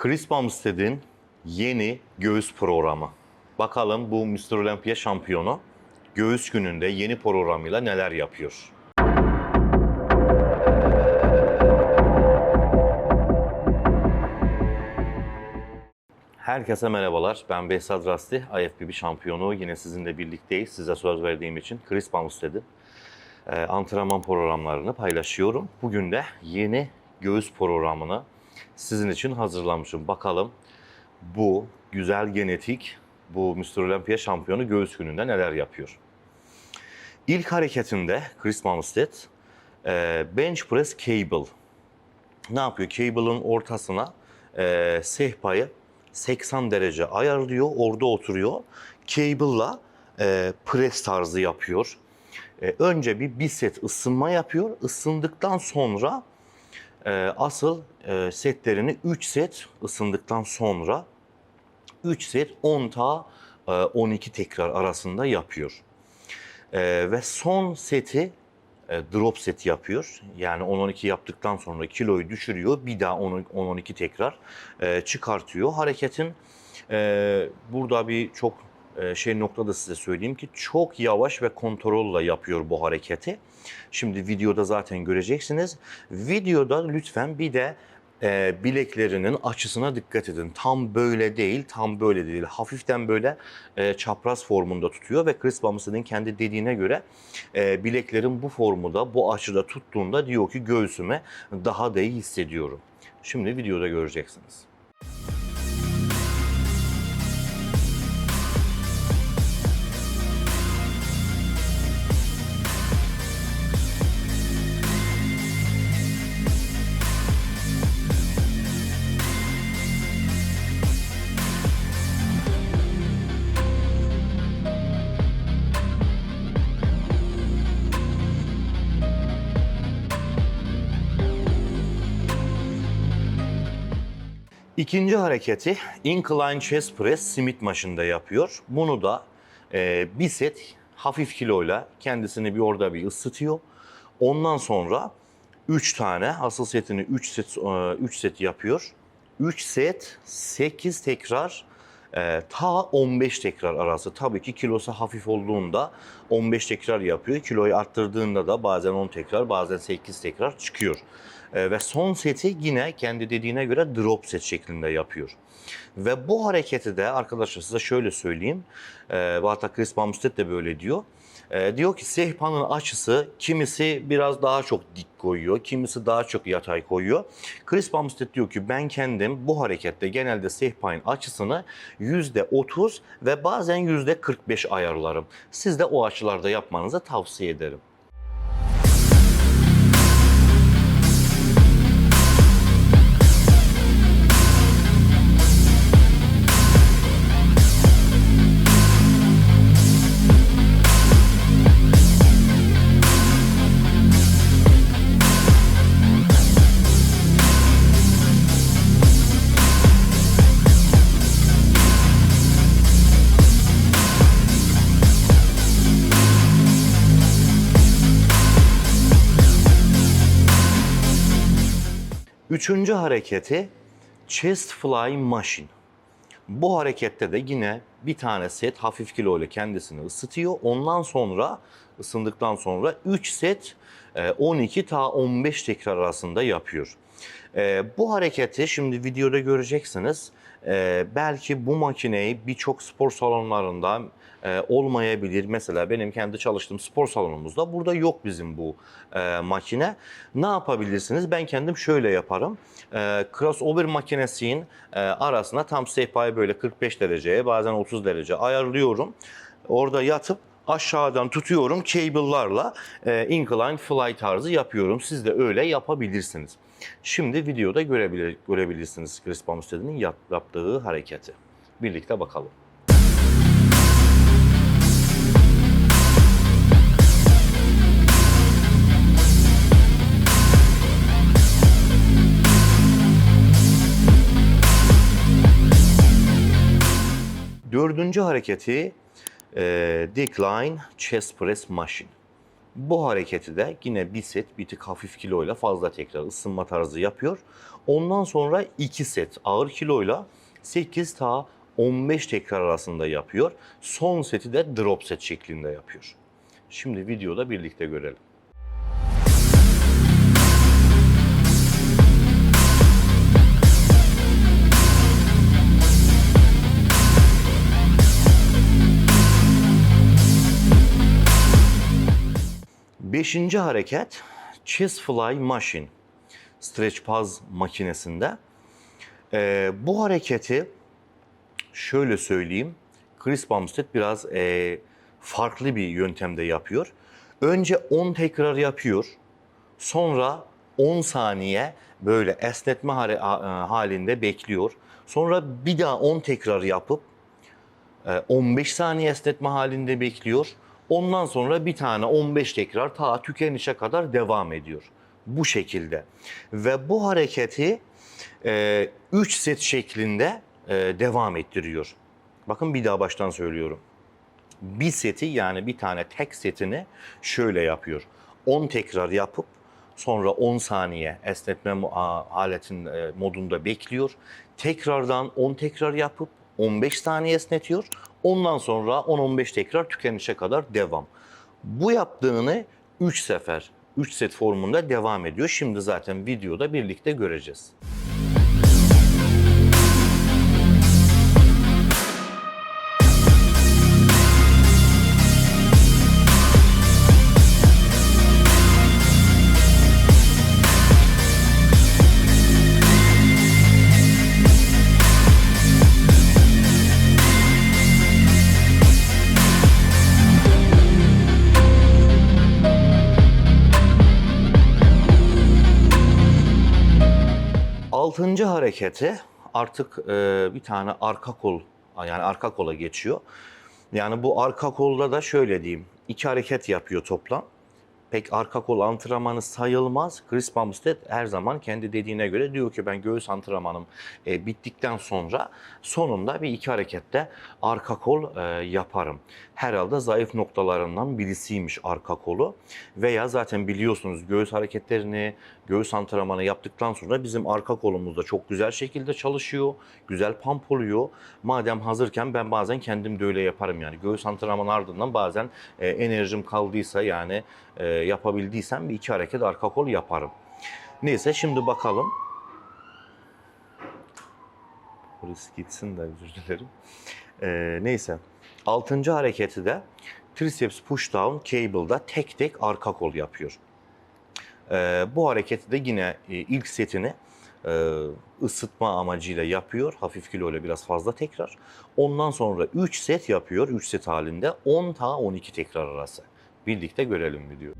Chris Bumstead'in yeni göğüs programı. Bakalım bu Mr. Olympia şampiyonu göğüs gününde yeni programıyla neler yapıyor? Herkese merhabalar. Ben Behzat Rasti, IFBB şampiyonu. Yine sizinle birlikteyiz. Size söz verdiğim için Chris Bumstead'in e, antrenman programlarını paylaşıyorum. Bugün de yeni göğüs programını sizin için hazırlamışım. Bakalım bu güzel genetik, bu Mr. Olympia şampiyonu göğüs gününde neler yapıyor? İlk hareketinde Chris Bumstead e, bench press cable. Ne yapıyor? Cable'ın ortasına e, sehpayı 80 derece ayarlıyor, orada oturuyor. Cable'la e, press tarzı yapıyor. E, önce bir bir set ısınma yapıyor. Isındıktan sonra e, asıl e, setlerini 3 set ısındıktan sonra 3 set 10 ta e, 12 tekrar arasında yapıyor. E, ve son seti e, drop seti yapıyor. Yani 10-12 yaptıktan sonra kiloyu düşürüyor. Bir daha 10-12 tekrar e, çıkartıyor. Hareketin e, burada bir çok e, şey noktada size söyleyeyim ki çok yavaş ve kontrolle yapıyor bu hareketi. Şimdi videoda zaten göreceksiniz. Videoda lütfen bir de e, bileklerinin açısına dikkat edin. Tam böyle değil, tam böyle değil. Hafiften böyle e, çapraz formunda tutuyor ve Chris Bumstead'in kendi dediğine göre e, bileklerin bu formuda, bu açıda tuttuğunda diyor ki göğsüme daha da iyi hissediyorum. Şimdi videoda göreceksiniz. İkinci hareketi incline chest press Smith maşında yapıyor. Bunu da e, bir set hafif kiloyla kendisini bir orada bir ısıtıyor. Ondan sonra 3 tane asıl setini 3 set 3 set yapıyor. 3 set 8 tekrar e, ta 15 tekrar arası. Tabii ki kilosu hafif olduğunda 15 tekrar yapıyor. Kiloyu arttırdığında da bazen 10 tekrar bazen 8 tekrar çıkıyor. E, ve son seti yine kendi dediğine göre drop set şeklinde yapıyor. Ve bu hareketi de arkadaşlar size şöyle söyleyeyim. E, hatta Chris Bumstead de böyle diyor. E, diyor ki sehpanın açısı kimisi biraz daha çok dik koyuyor, kimisi daha çok yatay koyuyor. Chris Bumstead diyor ki ben kendim bu harekette genelde sehpanın açısını %30 ve bazen %45 ayarlarım. Siz de o açılarda yapmanızı tavsiye ederim. Üçüncü hareketi chest fly machine. Bu harekette de yine bir tane set hafif kilo ile kendisini ısıtıyor. Ondan sonra ısındıktan sonra 3 set e, 12 ta 15 tekrar arasında yapıyor. E, Bu hareketi şimdi videoda göreceksiniz. E, Belki bu makineyi birçok spor salonlarında e, olmayabilir. Mesela benim kendi çalıştığım spor salonumuzda burada yok bizim bu e, makine. Ne yapabilirsiniz? Ben kendim şöyle yaparım. E, crossover makinesinin e, arasına tam sehpayı böyle 45 dereceye bazen 30 derece ayarlıyorum. Orada yatıp aşağıdan tutuyorum cable'larla e, incline fly tarzı yapıyorum. Siz de öyle yapabilirsiniz. Şimdi videoda görebilir, görebilirsiniz Chris Bumstead'in yap- yaptığı hareketi. Birlikte bakalım. Dördüncü hareketi e, decline chest press machine. Bu hareketi de yine bir set bir tık hafif kiloyla fazla tekrar ısınma tarzı yapıyor. Ondan sonra 2 set ağır kiloyla 8 ta 15 tekrar arasında yapıyor. Son seti de drop set şeklinde yapıyor. Şimdi videoda birlikte görelim. Beşinci hareket Chest Fly Machine. Stretch Paz makinesinde. Ee, bu hareketi şöyle söyleyeyim. Chris Bumstead biraz ee, farklı bir yöntemde yapıyor. Önce 10 tekrar yapıyor. Sonra 10 saniye böyle esnetme ha- halinde bekliyor. Sonra bir daha 10 tekrar yapıp e, 15 saniye esnetme halinde bekliyor. Ondan sonra bir tane 15 tekrar ta tükenişe kadar devam ediyor. Bu şekilde. Ve bu hareketi 3 set şeklinde e, devam ettiriyor. Bakın bir daha baştan söylüyorum. Bir seti yani bir tane tek setini şöyle yapıyor. 10 tekrar yapıp sonra 10 saniye esnetme aletin e, modunda bekliyor. Tekrardan 10 tekrar yapıp 15 saniye esnetiyor. Ondan sonra 10-15 tekrar tükenişe kadar devam. Bu yaptığını 3 sefer, 3 set formunda devam ediyor. Şimdi zaten videoda birlikte göreceğiz. Altıncı hareketi artık e, bir tane arka kol yani arka kola geçiyor. Yani bu arka kolda da şöyle diyeyim. iki hareket yapıyor toplam. Pek arka kol antrenmanı sayılmaz. Chris Bumstead her zaman kendi dediğine göre diyor ki ben göğüs antrenmanım e, bittikten sonra sonunda bir iki harekette arka kol e, yaparım. Herhalde zayıf noktalarından birisiymiş arka kolu. Veya zaten biliyorsunuz göğüs hareketlerini, göğüs antrenmanı yaptıktan sonra bizim arka kolumuz da çok güzel şekilde çalışıyor. Güzel pump oluyor. Madem hazırken ben bazen kendim de öyle yaparım yani. Göğüs antrenmanı ardından bazen e, enerjim kaldıysa yani e, yapabildiysem bir iki hareket arka kol yaparım. Neyse şimdi bakalım. Polis gitsin de özür dilerim. E, neyse. Altıncı hareketi de triceps push down cable'da tek tek arka kol yapıyor. Ee, bu hareketi de yine e, ilk setini e, ısıtma amacıyla yapıyor. Hafif kilo ile biraz fazla tekrar. Ondan sonra 3 set yapıyor. 3 set halinde 10 ta 12 tekrar arası birlikte görelim mi diyor.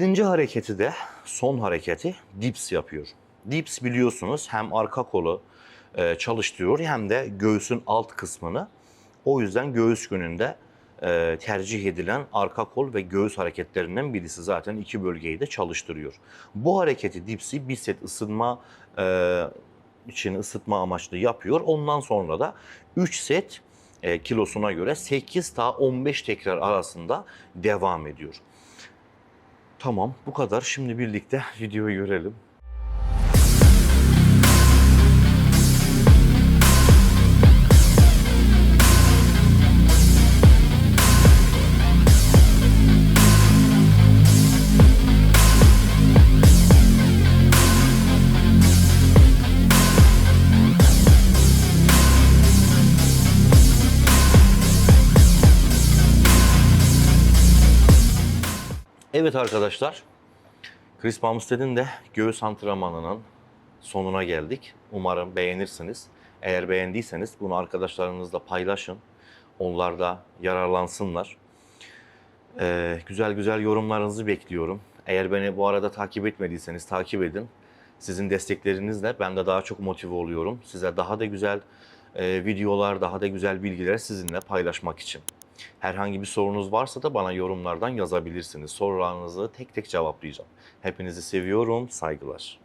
7. hareketi de son hareketi dips yapıyor. Dips biliyorsunuz hem arka kolu e, çalıştırıyor hem de göğsün alt kısmını. O yüzden göğüs gününde e, tercih edilen arka kol ve göğüs hareketlerinden birisi zaten iki bölgeyi de çalıştırıyor. Bu hareketi dipsi bir set ısınma e, için ısıtma amaçlı yapıyor. Ondan sonra da 3 set e, kilosuna göre 8 ta 15 tekrar arasında devam ediyor. Tamam bu kadar. Şimdi birlikte videoyu görelim. Evet arkadaşlar, Chris Bumstead'in de göğüs antrenmanının sonuna geldik. Umarım beğenirsiniz. Eğer beğendiyseniz bunu arkadaşlarınızla paylaşın. Onlar da yararlansınlar. Ee, güzel güzel yorumlarınızı bekliyorum. Eğer beni bu arada takip etmediyseniz takip edin. Sizin desteklerinizle ben de daha çok motive oluyorum. Size daha da güzel e, videolar, daha da güzel bilgiler sizinle paylaşmak için. Herhangi bir sorunuz varsa da bana yorumlardan yazabilirsiniz. Sorularınızı tek tek cevaplayacağım. Hepinizi seviyorum, saygılar.